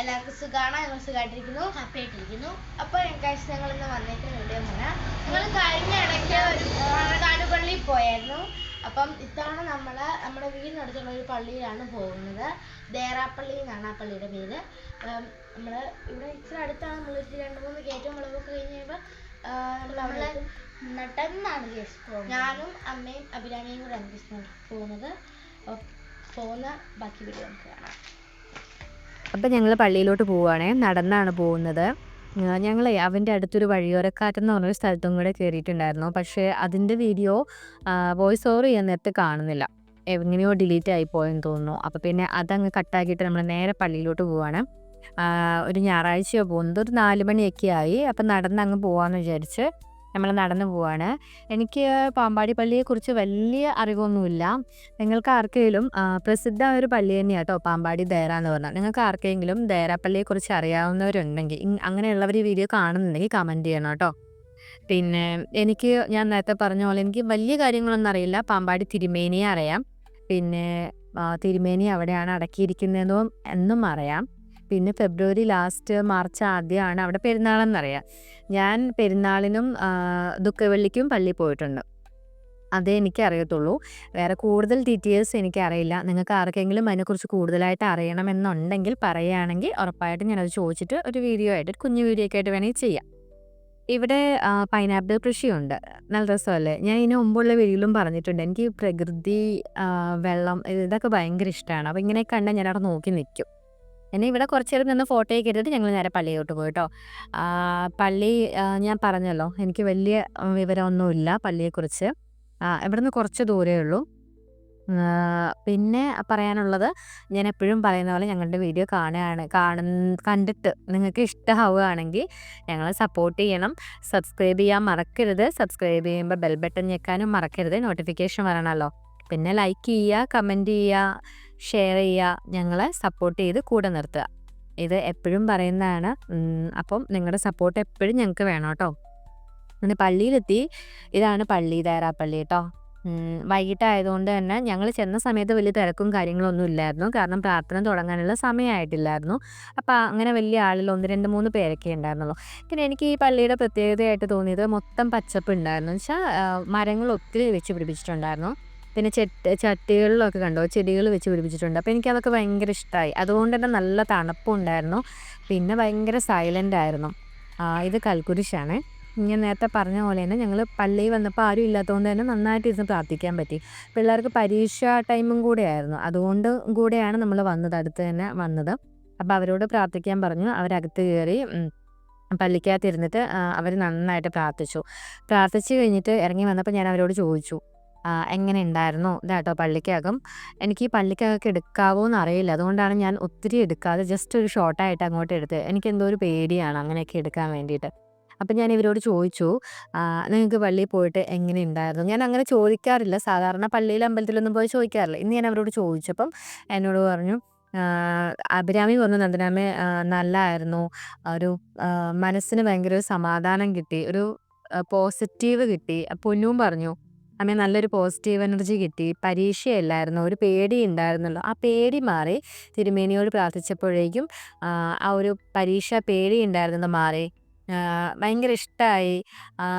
എല്ലാവർക്കും സുഖാണോ? ഞങ്ങൾ സുഖമായിട്ടിരിക്കുന്നു ഹാപ്പി ആയിട്ടിരിക്കുന്നു. അപ്പോൾ കാശ് ഞങ്ങൾ ഇന്ന് വന്നേക്കുന്ന വീഡിയോ പറയാം ഞങ്ങൾ കഴിഞ്ഞ ഇടയ്ക്ക് ഒരു മണക്കാട് പള്ളിയിൽ പോയായിരുന്നു. അപ്പം ഇത്തവണ നമ്മൾ നമ്മുടെ വീടിനടുത്തുള്ള ഒരു പള്ളിയിലാണ് പോകുന്നത്. ദേറാപ്പള്ളി എന്നാണ് ആ പള്ളിയുടെ പേര്. നമ്മൾ ഇവിടെ ഇച്ചിരി അടുത്താണ്. നമ്മൾ ഇച്ചിരി രണ്ട് മൂന്ന് കയറ്റവും വിളവൊക്കെ കഴിഞ്ഞ് കഴിയുമ്പോൾ നമ്മൾ. നടന്നാണ് കേസ് ഞാനും അമ്മയും അഭിരാമിയും കൂടെ ആണ് പോകുന്നത്. പോകുന്ന ബാക്കി വീഡിയോ നമുക്ക് കാണാം. അപ്പം ഞങ്ങൾ പള്ളിയിലോട്ട് പോവുകയാണേ നടന്നാണ് പോകുന്നത്. ഞങ്ങൾ അവന്റെ അടുത്തൊരു വഴിയോരക്കാറ്റെന്ന് പറഞ്ഞൊരു സ്ഥലത്തും കൂടെ കയറിയിട്ടുണ്ടായിരുന്നു പക്ഷേ അതിന്റെ വീഡിയോ വോയിസ് ഓവർ ചെയ്യാൻ നേരത്തെ കാണുന്നില്ല. എങ്ങനെയോ ഡിലീറ്റ് ആയി പോയെന്ന് തോന്നുന്നു. അപ്പോൾ പിന്നെ അതങ്ങ് കട്ടാക്കിയിട്ട് നമ്മൾ നേരെ പള്ളിയിലോട്ട് പോവുകയാണ് ഒരു ഞായറാഴ്ചയോ പോകുന്നത്? ഒരു നാല് മണിയൊക്കെ ആയി. അപ്പം നടന്ന് അങ്ങ് പോകാമെന്ന് വിചാരിച്ച് നമ്മൾ നടന്നു പോവാണ്. എനിക്ക് പാമ്പാടി പള്ളിയെക്കുറിച്ച് വലിയ അറിവൊന്നുമില്ല. നിങ്ങൾക്ക് ആർക്കെങ്കിലും പ്രസിദ്ധ ഒരു പള്ളി തന്നെയാണ് കേട്ടോ പാമ്പാടി ദേറ എന്ന് പറഞ്ഞാൽ നിങ്ങൾക്ക് ആർക്കെങ്കിലും ദേരാപ്പള്ളിയെക്കുറിച്ച് അറിയാവുന്നവരുണ്ടെങ്കിൽ ഇങ് അങ്ങനെയുള്ളവർ ഈ വീഡിയോ കാണുന്നുണ്ടെങ്കിൽ കമന്റ് ചെയ്യണം കേട്ടോ പിന്നെ എനിക്ക് ഞാൻ നേരത്തെ പറഞ്ഞ പോലെ എനിക്ക് വലിയ കാര്യങ്ങളൊന്നും അറിയില്ല. പാമ്പാടി തിരുമേനിയെ അറിയാം. പിന്നെ തിരുമേനി അവിടെയാണ് അടക്കിയിരിക്കുന്നതെന്നും എന്നും അറിയാം. പിന്നെ ഫെബ്രുവരി ലാസ്റ്റ് മാർച്ച് ആദ്യമാണ് അവിടെ പെരുന്നാളെന്നറിയാം. ഞാൻ പെരുന്നാളിനും ദുഃഖവെള്ളിക്കും പള്ളിയിൽ പോയിട്ടുണ്ട്. അതേ എനിക്ക് അറിയത്തുള്ളൂ വേറെ കൂടുതൽ ഡീറ്റെയിൽസ് എനിക്കറിയില്ല. നിങ്ങൾക്ക് ആർക്കെങ്കിലും അതിനെക്കുറിച്ച് കൂടുതലായിട്ട് അറിയണമെന്നുണ്ടെങ്കിൽ പറയുകയാണെങ്കിൽ ഉറപ്പായിട്ടും ഞാനത് ചോദിച്ചിട്ട് ഒരു വീഡിയോ ആയിട്ട് കുഞ്ഞു വീഡിയോ ഒക്കെ ആയിട്ട് വേണമെങ്കിൽ ചെയ്യാം. ഇവിടെ പൈനാപ്പിൾ കൃഷിയുണ്ട്. നല്ല രസമല്ലേ? ഞാൻ ഇതിന് മുമ്പുള്ള വീഡിയോയിലും പറഞ്ഞിട്ടുണ്ട്. എനിക്ക് പ്രകൃതി വെള്ളം ഇതൊക്കെ ഭയങ്കര ഇഷ്ടമാണ്. അപ്പോൾ ഇങ്ങനെ കണ്ടാൽ ഞാൻ അവിടെ നോക്കി നിൽക്കും. എന്നെ ഇവിടെ കുറച്ച് നേരം നിന്ന് ഫോട്ടോയൊക്കെ എടുത്തിട്ട് ഞങ്ങൾ നേരെ പള്ളിയിലോട്ട് പോയി കേട്ടോ പള്ളി ഞാൻ പറഞ്ഞല്ലോ എനിക്ക് വലിയ വിവരമൊന്നുമില്ല പള്ളിയെക്കുറിച്ച്. ഇവിടെ ഇവിടുന്ന് കുറച്ച് ദൂരമേ ഉള്ളൂ. പിന്നെ പറയാനുള്ളത് ഞാൻ എപ്പോഴും പറയുന്ന പോലെ ഞങ്ങളുടെ വീഡിയോ കാണുകയാണ് കാണ കണ്ടിട്ട് നിങ്ങൾക്ക് ഇഷ്ടമാവുകയാണെങ്കിൽ ഞങ്ങളെ സപ്പോർട്ട് ചെയ്യണം. സബ്സ്ക്രൈബ് ചെയ്യാൻ മറക്കരുത്. സബ്സ്ക്രൈബ് ചെയ്യുമ്പോൾ ബെൽ ബട്ടൺ ഞെക്കാനും മറക്കരുത്. നോട്ടിഫിക്കേഷൻ വരണമല്ലോ. പിന്നെ ലൈക്ക് ചെയ്യുക കമന്റ് ചെയ്യുക. ഷെയർ ചെയ്യുക ഞങ്ങളെ സപ്പോർട്ട് ചെയ്ത് കൂടെ നിർത്തുക. ഇത് എപ്പോഴും പറയുന്നതാണ്. അപ്പം നിങ്ങളുടെ സപ്പോർട്ട് എപ്പോഴും ഞങ്ങൾക്ക് വേണം കേട്ടോ. അങ്ങനെ പള്ളിയിലെത്തി. ഇതാണ് പള്ളി ദേറാപ്പള്ളി കേട്ടോ. വൈകിട്ടായതുകൊണ്ട് തന്നെ ഞങ്ങൾ ചെന്ന സമയത്ത് വലിയ തിരക്കും കാര്യങ്ങളൊന്നും ഇല്ലായിരുന്നു. കാരണം പ്രാർത്ഥന തുടങ്ങാനുള്ള സമയമായിട്ടില്ലായിരുന്നു. അപ്പോൾ അങ്ങനെ വലിയ ആളിൽ ഒന്ന് രണ്ട് മൂന്ന് പേരൊക്കെ ഉണ്ടായിരുന്നുള്ളൂ. പിന്നെ എനിക്ക് ഈ പള്ളിയുടെ പ്രത്യേകതയായിട്ട് തോന്നിയത് മൊത്തം പച്ചപ്പ് ഉണ്ടായിരുന്നു. എന്ന് വെച്ചാൽ മരങ്ങൾ ഒത്തിരി വെച്ച് പിടിപ്പിച്ചിട്ടുണ്ടായിരുന്നു. പിന്നെ ചെട്ട് ചട്ടികളിലൊക്കെ കണ്ടോ? ചെടികൾ വെച്ച് പിടിപ്പിച്ചിട്ടുണ്ട്. അപ്പോൾ എനിക്കതൊക്കെ ഭയങ്കര ഇഷ്ടമായി അതുകൊണ്ട് തന്നെ നല്ല തണുപ്പും ഉണ്ടായിരുന്നു. പിന്നെ ഭയങ്കര സൈലന്റ് ആയിരുന്നു. ഇത് കൽക്കുരിശാണ്. ഞാൻ നേരത്തെ പറഞ്ഞ പോലെ തന്നെ ഞങ്ങൾ പള്ളിയിൽ വന്നപ്പോൾ ആരും ഇല്ലാത്തതുകൊണ്ട് തന്നെ നന്നായിട്ട് ഇരുന്ന് പ്രാർത്ഥിക്കാൻ പറ്റി. പിള്ളേർക്ക് പരീക്ഷ ടൈമും കൂടെ ആയിരുന്നു. അതുകൊണ്ട് കൂടെയാണ് നമ്മൾ വന്നത് അടുത്ത് തന്നെ വന്നത്. അപ്പോൾ അവരോട് പ്രാർത്ഥിക്കാൻ പറഞ്ഞു. അവരകത്ത് കയറി പള്ളിക്കകത്ത് ഇരുന്നിട്ട് അവർ നന്നായിട്ട് പ്രാർത്ഥിച്ചു. പ്രാർത്ഥിച്ച് കഴിഞ്ഞിട്ട് ഇറങ്ങി വന്നപ്പോൾ ഞാൻ അവരോട് ചോദിച്ചു. എങ്ങനെ ഉണ്ടായിരുന്നു ഇതാട്ടോ പള്ളിക്കകം. എനിക്ക് ഈ പള്ളിക്കകൊക്കെ എടുക്കാവോ എന്ന് അറിയില്ല. അതുകൊണ്ടാണ് ഞാൻ ഒത്തിരി എടുക്കാതെ ജസ്റ്റ് ഒരു ഷോർട്ടായിട്ട് അങ്ങോട്ട് എടുത്ത് എനിക്ക് എന്തോ ഒരു പേടിയാണ് അങ്ങനെയൊക്കെ എടുക്കാൻ വേണ്ടിയിട്ട്. അപ്പം ഞാൻ ഇവരോട് ചോദിച്ചു നിങ്ങൾക്ക് പള്ളിയിൽ പോയിട്ട് എങ്ങനെ ഉണ്ടായിരുന്നു ഞാൻ അങ്ങനെ ചോദിക്കാറില്ല. സാധാരണ പള്ളിയിൽ അമ്പലത്തിലൊന്നും പോയി ചോദിക്കാറില്ല. ഇന്ന് ഞാൻ അവരോട് ചോദിച്ചപ്പം എന്നോട് പറഞ്ഞു അഭിരാമി പറഞ്ഞു നന്ദനാമേ നല്ലായിരുന്നു. ഒരു മനസ്സിന് ഭയങ്കര ഒരു സമാധാനം കിട്ടി. ഒരു പോസിറ്റീവ് കിട്ടി. പൊന്നും പറഞ്ഞു അമ്മേ നല്ലൊരു പോസിറ്റീവ് എനർജി കിട്ടി. പരീക്ഷയല്ലായിരുന്നു. ഒരു പേടി ഉണ്ടായിരുന്നല്ലോ ആ പേടി മാറി തിരുമേനിയോട് പ്രാർത്ഥിച്ചപ്പോഴേക്കും ആ, ഒരു പരീക്ഷ പേടി ഉണ്ടായിരുന്നത് മാറി. ഭയങ്കര ഇഷ്ടമായി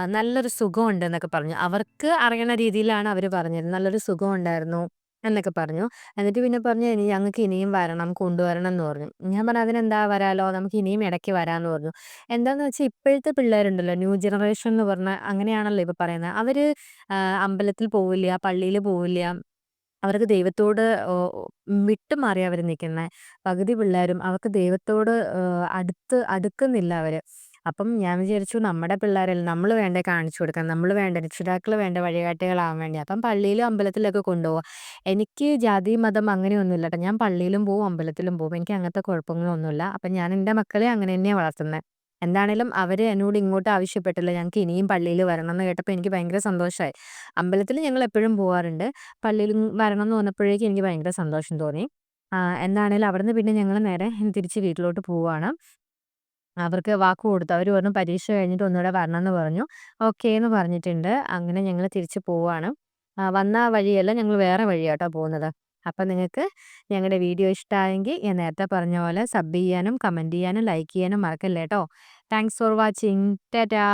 നല്ലൊരു സുഖമുണ്ട് എന്നൊക്കെ പറഞ്ഞു. അവർക്ക് അറിയണ രീതിയിലാണ് അവർ പറഞ്ഞത് നല്ലൊരു സുഖം ഉണ്ടായിരുന്നു. എന്നൊക്കെ പറഞ്ഞു. എന്നിട്ട് പിന്നെ പറഞ്ഞു ഇനി ഞങ്ങൾക്ക് ഇനിയും വരണം കൊണ്ടുവരണം എന്ന് പറഞ്ഞു. ഞാൻ പറഞ്ഞു അതിനെന്താ വരാലോ? നമുക്ക് ഇനിയും ഇടയ്ക്ക് വരാമെന്ന് പറഞ്ഞു. എന്താന്ന് വെച്ചാൽ ഇപ്പോഴത്തെ പിള്ളേരുണ്ടല്ലോ ന്യൂ ജനറേഷൻ എന്ന് പറഞ്ഞ അങ്ങനെയാണല്ലോ ഇപ്പൊ പറയുന്നത്. അവർ അമ്പലത്തിൽ പോവില്ല പള്ളിയിൽ പോവില്ല. അവർക്ക് ദൈവത്തോട് വിട്ടു മാറി അവർ നിൽക്കുന്നത് പകുതി പിള്ളേരും അവർക്ക് ദൈവത്തോട് അടുത്ത് അടുക്കുന്നില്ല അവർ. അപ്പം ഞാൻ വിചാരിച്ചു നമ്മുടെ പിള്ളേരിൽ നമ്മൾ വേണ്ടേ കാണിച്ചു കൊടുക്കാൻ നമ്മൾ വേണ്ട രക്ഷിതാക്കൾ വേണ്ട വഴികാട്ടികളാവാൻ വേണ്ടി. അപ്പം പള്ളിയിലും അമ്പലത്തിലൊക്കെ കൊണ്ടുപോകുക എനിക്ക് ജാതി മതം അങ്ങനെയൊന്നുമില്ല കേട്ടോ. ഞാൻ പള്ളിയിലും പോകും അമ്പലത്തിലും പോകും എനിക്ക് അങ്ങനത്തെ കുഴപ്പങ്ങളൊന്നുമില്ല. അപ്പം ഞാൻ എന്റെ മക്കളെ അങ്ങനെ തന്നെയാണ് വളർത്തുന്നത് എന്താണേലും അവർ എന്നോട് ഇങ്ങോട്ട് ആവശ്യപ്പെട്ടില്ല. ഞങ്ങൾക്ക് ഇനിയും പള്ളിയിൽ വരണം എന്ന് കേട്ടപ്പോൾ എനിക്ക് ഭയങ്കര സന്തോഷമായി. അമ്പലത്തിൽ ഞങ്ങൾ എപ്പോഴും പോകാറുണ്ട് പള്ളിയിൽ വരണം എന്ന് തോന്നപ്പോഴേക്കും എനിക്ക് ഭയങ്കര സന്തോഷം തോന്നി. എന്താണേലും അവിടുന്ന് പിന്നെ ഞങ്ങൾ നേരെ തിരിച്ച് വീട്ടിലോട്ട് പോവാണ്. അവർക്ക് വാക്ക് കൊടുത്തു. അവർ പറഞ്ഞു പരീക്ഷ കഴിഞ്ഞിട്ട് ഒന്നുകൂടെ വരണം എന്ന് പറഞ്ഞു. ഓക്കേ എന്ന് പറഞ്ഞിട്ടുണ്ട്. അങ്ങനെ ഞങ്ങൾ തിരിച്ച് പോവാണ്. വന്ന വഴിയല്ല ഞങ്ങൾ വേറെ വഴിയാട്ടോ പോകുന്നത്. അപ്പം നിങ്ങൾക്ക് ഞങ്ങളുടെ വീഡിയോ ഇഷ്ടമായെങ്കിൽ ഞാൻ നേരത്തെ പറഞ്ഞ പോലെ സബ് ചെയ്യാനും കമന്റ് ചെയ്യാനും ലൈക്ക് ചെയ്യാനും മറക്കല്ലേട്ടോ താങ്ക്സ് ഫോർ വാച്ചിങ്. ടാറ്റാ.